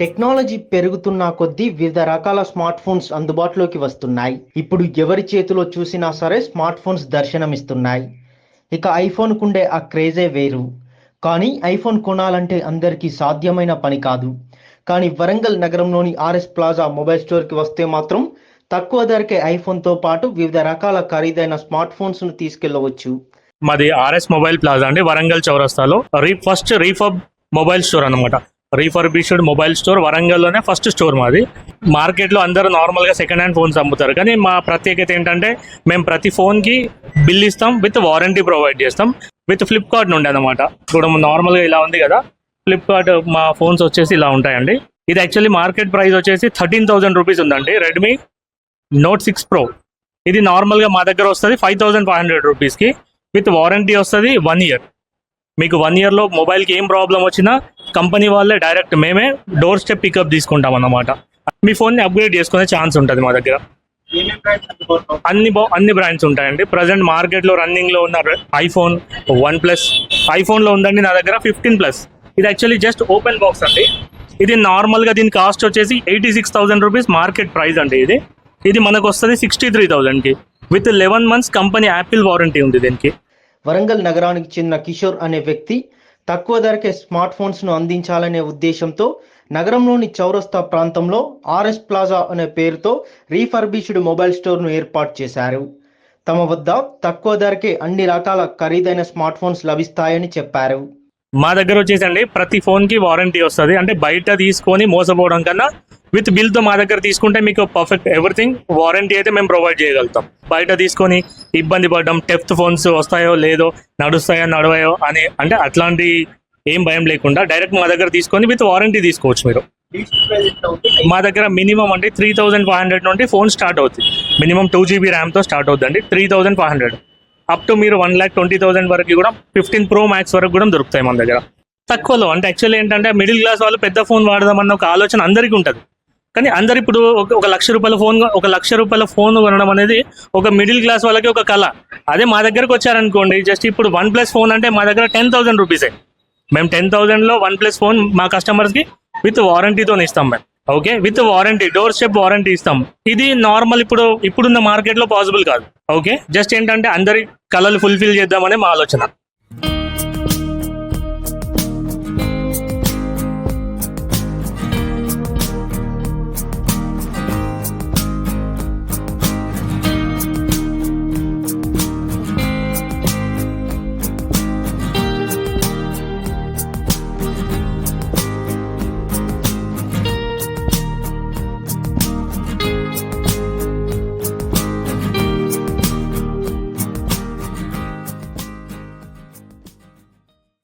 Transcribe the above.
Technology పెరుగుతున్న కొద్దీ వివిధ రకాల స్మార్ట్ ఫోన్స్ అందుబాటులోకి వస్తున్నాయి. ఇప్పుడు ఎవరి చేతిలో చూసినా సరే స్మార్ట్ ఫోన్స్ దర్శనమిస్తున్నాయి. ఇక ఐఫోన్కు ఉండే ఆ క్రేజే వేరు. కానీ ఐఫోన్ కొనాలంటే అందరికీ సాధ్యమైన పని కాదు. కానీ వరంగల్ నగరంలోని ఆర్ఎస్ ప్లాజా మొబైల్ స్టోర్కి వస్తే మాత్రం తక్కువ ధరకే ఐఫోన్తో పాటు వివిధ రకాల ఖరీదైన స్మార్ట్ ఫోన్స్ను తీసుకెళ్ళవచ్చు. మాది ఆర్ఎస్ మొబైల్ ప్లాజా అండి వరంగల్ చౌరస్తాలో. Re first refurb mobile store అనమాట రీఫర్బిష్డ్ మొబైల్ స్టోర్ వరంగల్లోనే ఫస్ట్ స్టోర్ మాది. మార్కెట్లో అందరూ నార్మల్గా సెకండ్ హ్యాండ్ ఫోన్స్ అమ్ముతారు. కానీ మా ప్రత్యేకత ఏంటంటే మేము ప్రతి ఫోన్కి బిల్ ఇస్తాం విత్ వారంటీ ప్రొవైడ్ చేస్తాం. విత్ ఫ్లిప్కార్ట్ నుండి అనమాట ఇప్పుడు నార్మల్గా ఇలా ఉంది కదా ఫ్లిప్కార్ట్ మా ఫోన్స్ వచ్చేసి ఇలా ఉంటాయండి. ఇది యాక్చువల్లీ మార్కెట్ ప్రైస్ వచ్చేసి థర్టీన్ థౌసండ్ రూపీస్ ఉందండి. రెడ్మీ నోట్ సిక్స్ ప్రో ఇది నార్మల్గా మా దగ్గర వస్తుంది ఫైవ్ థౌసండ్ ఫైవ్ హండ్రెడ్ రూపీస్కి విత్ వారంటీ వస్తుంది వన్ ఇయర్ మీకు వన్ ఇయర్లో మొబైల్కి ఏం ప్రాబ్లం వచ్చినా కంపెనీ వాళ్ళే డైరెక్ట్ మేమే డోర్ స్టెప్ పికప్ తీసుకుంటాం అన్నమాట. మీ ఫోన్ని అప్గ్రేడ్ చేసుకునే ఛాన్స్ ఉంటుంది మా దగ్గర. అన్ని బా అన్ని బ్రాండ్స్ ఉంటాయండి. ప్రజెంట్ మార్కెట్లో రన్నింగ్లో ఉన్న ఐఫోన్ వన్ ప్లస్ ఐఫోన్లో ఉందండి నా దగ్గర ఫిఫ్టీన్ ప్లస్ ఇది యాక్చువల్లీ జస్ట్ ఓపెన్ బాక్స్ అండి. ఇది నార్మల్గా దీని కాస్ట్ వచ్చేసి eighty six thousand rupees market price అండి ఇది. ఇది మనకు వస్తుంది sixty three థౌసండ్కి with eleven months company Apple warranty ఉంది దీనికి. వరంగల్ నగరానికి చెందిన కిషోర్ అనే వ్యక్తి తక్కువ ధరకే స్మార్ట్ ఫోన్స్ను అందించాలనే ఉద్దేశంతో నగరంలోని చౌరస్తా ప్రాంతంలో ఆర్ఎస్ ప్లాజా అనే పేరుతో రీఫర్బిష్డ్ మొబైల్ స్టోర్ను ఏర్పాటు చేశారు. తమ వద్ద తక్కువ ధరకే అన్ని రకాల ఖరీదైన స్మార్ట్ ఫోన్స్ లభిస్తాయని చెప్పారు. మా దగ్గర వచ్చేసండి ప్రతి ఫోన్కి వారంటీ వస్తుంది. అంటే బయట తీసుకొని మోసపోవడం కన్నా విత్ బిల్తో మా దగ్గర తీసుకుంటే మీకు పర్ఫెక్ట్ ఎవ్రీథింగ్. వారంటీ అయితే మేము ప్రొవైడ్ చేయగలుగుతాం. బయట తీసుకొని ఇబ్బంది పడడం టెఫ్త్ ఫోన్స్ వస్తాయో లేదో నడుస్తాయో నడవాయో అని అంటే అట్లాంటి ఏం భయం లేకుండా డైరెక్ట్ మా దగ్గర తీసుకొని విత్ వారంటీ తీసుకోవచ్చు మీరు. మా దగ్గర మినిమం అంటే త్రీ థౌసండ్ ఫైవ్ హండ్రెడ్ నుండి ఫోన్ స్టార్ట్ అవుతుంది మినిమం టూ జీబీ ర్యామ్తో స్టార్ట్ అవుతుందండి three thousand five hundred. Up to మీరు వన్ ల్యాక్ ట్వంటీ థౌసండ్ వరకు కూడా ఫిఫ్టీన్ ప్రో మ్యాక్స్ వరకు కూడా దొరుకుతాయి మన దగ్గర. తక్కువలో అంటే యాక్చువల్లీ ఏంటంటే మిడిల్ క్లాస్ వాళ్ళు పెద్ద ఫోన్ వాడదామన్న ఒక ఆలోచన అందరికీ ఉంటుంది. కానీ అందరు ఇప్పుడు ఒక లక్ష రూపాయల ఫోన్ ఒక లక్ష రూపాయల ఫోన్ కొనడం అనేది ఒక మిడిల్ క్లాస్ వాళ్ళకి ఒక కళ అదే మా దగ్గరకు వచ్చారనుకోండి జస్ట్ ఇప్పుడు వన్ ప్లస్ ఫోన్ అంటే మా దగ్గర టెన్ థౌసండ్ రూపీసే మేము టెన్ థౌసండ్లో వన్ ప్లస్ ఫోన్ మా కస్టమర్స్కి విత్ వారంటీతో ఇస్తాం మేము. Okay with warranty doorstep warranty ఇస్తాం. ఇది నార్మల్ ఇప్పుడు ఇప్పుడున్న మార్కెట్లో పాసిబుల్ కాదు. ఓకే జస్ట్ ఏంటంటే అందరి కళలు ఫుల్ఫిల్ చేద్దామనే మా ఆలోచన.